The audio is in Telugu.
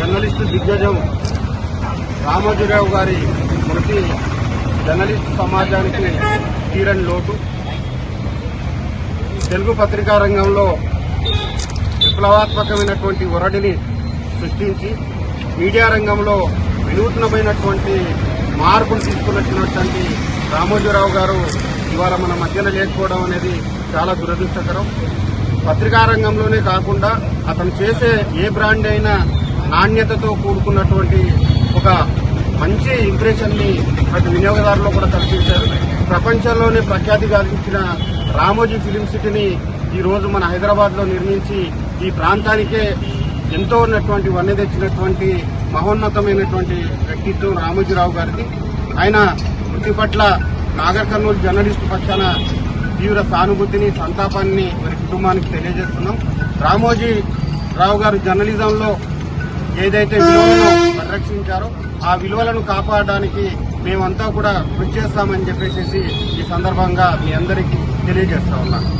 జర్నలిస్టు దిగ్గజం రామోజీరావు గారి మృతి జర్నలిస్టు సమాజానికి తీరని లోటు. తెలుగు పత్రికా రంగంలో విప్లవాత్మకమైనటువంటి ఒరడిని సృష్టించి మీడియా రంగంలో వినూత్నమైనటువంటి మార్పులు తీసుకున్నటువంటి రామోజీరావు గారు ఇవాళ మన మధ్యన లేకపోవడం అనేది చాలా దురదృష్టకరం. పత్రికా రంగంలోనే కాకుండా అతను చేసే ఏ బ్రాండ్ అయినా నాణ్యతతో కూడుకున్నటువంటి ఒక మంచి ఇంప్రెషన్ని ప్రతి కూడా కల్పించారు. ప్రపంచంలోనే ప్రఖ్యాతి గాంచిన రామోజీ ఫిలిం సిటీని ఈరోజు మన హైదరాబాద్లో నిర్మించి ఈ ప్రాంతానికే ఎంతో ఉన్నటువంటి వన్నె తెచ్చినటువంటి మహోన్నతమైనటువంటి వ్యక్తిత్వం రామోజీరావు గారిది. ఆయన మృతి పట్ల నాగర్ కర్నూలు జర్నలిస్టు పక్షాన తీవ్ర సానుభూతిని సంతాపాన్ని వారి కుటుంబానికి తెలియజేస్తున్నాం. రామోజీ రావు గారు జర్నలిజంలో ఏదైతే విలువలను పరిరక్షించారో ఆ విలువలను కాపాడడానికి మేమంతా కూడా కృషి చేస్తామని చెప్పేసి ఈ సందర్భంగా మీ అందరికీ తెలియజేస్తా ఉన్నాను.